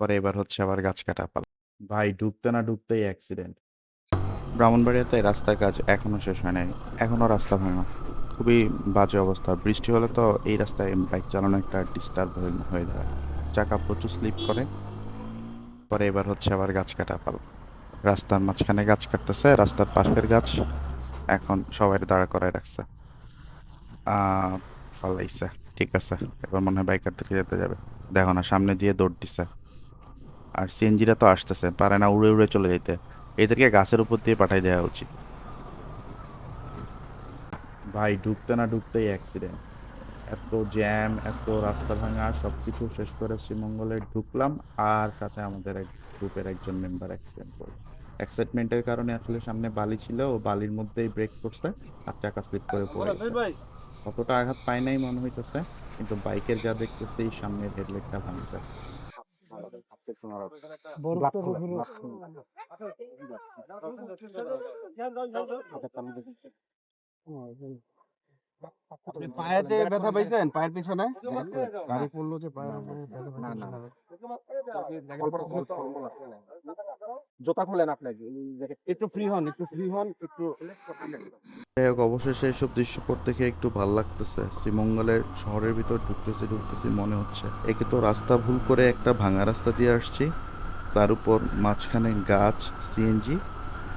পরে এবার হচ্ছে আবার গাছ কাটা পালা। ভাই ঢুকতে না ঢুকতেই অ্যাক্সিডেন্ট ব্রাহ্মণবাড়িয়াতে রাস্তার কাজ এখনও শেষ হয় নাই। এখনও রাস্তা ভাঙা খুবই বাজে অবস্থা। বৃষ্টি হলে তো এই রাস্তায় বাইক চালানো একটা ডিস্টার্ব হয়ে দাঁড়ায়। চাকা প্রচুর স্লিপ করে। পরে এবার হচ্ছে আবার গাছ কাটা পালা। রাস্তার মাঝখানে গাছ কাটতেছে রাস্তার পাশের গাছ এখন সবাই দাঁড়া করায় রাখছে। ফালাইছে ঠিক আছে। এবার মনে হয় বাইকার থেকে যেতে যাবে। দেখো না সামনে দিয়ে দৌড় দিছে। আর সিএনজিরা তো আসতেছে পারে না উড়ে উড়ে চলে যেতে। এদেরকে গাছের উপর দিয়ে পাঠাই দেওয়া উচিত। ভাই ঢুকতে না ঢুকতেই অ্যাক্সিডেন্ট এত জ্যাম এত রাস্তা ভাঙা সব কিছু শেষ করে শ্রীমঙ্গলে ঢুকলাম আর সাথে আমাদের এক গ্রুপের একজন মেম্বার অ্যাক্সিডেন্ট করল এক্সাইটমেন্টের কারণে আসলে সামনে বালি ছিল ও বালির মধ্যেই ব্রেক করছে আর চাকা স্লিপ করে পড়ে গেছে। অতটা আঘাত পায় নাই মনে হইতেছে কিন্তু বাইকের যা দেখতেছে এই সামনের হেডলাইটটা ভাঙছে। পায়েতে ব্যথা পাইছেন পায়ের পিছনে? গাড়ি পড়ল যে পায়ের না, না। জুতা খুলেন আপনাকে একটু ফ্রি হন, একটু ফ্রি হন, একটু অবশেষে এইসব দৃশ্যপট দেখে একটু ভালো লাগতেছে। শ্রীমঙ্গলের শহরের ভিতর ঢুকতেছি ঢুকতেছি, মনে হচ্ছে। একে তো রাস্তা ভুল করে একটা ভাঙা রাস্তা দিয়ে আসছি। তার উপর মাঝখানে গাছ সিএনজি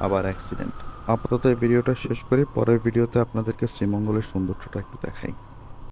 আবার অ্যাক্সিডেন্ট আপাতত এই ভিডিওটা শেষ করি। পরের ভিডিওতে আপনাদেরকে শ্রীমঙ্গলের সৌন্দর্যটা একটু দেখাই।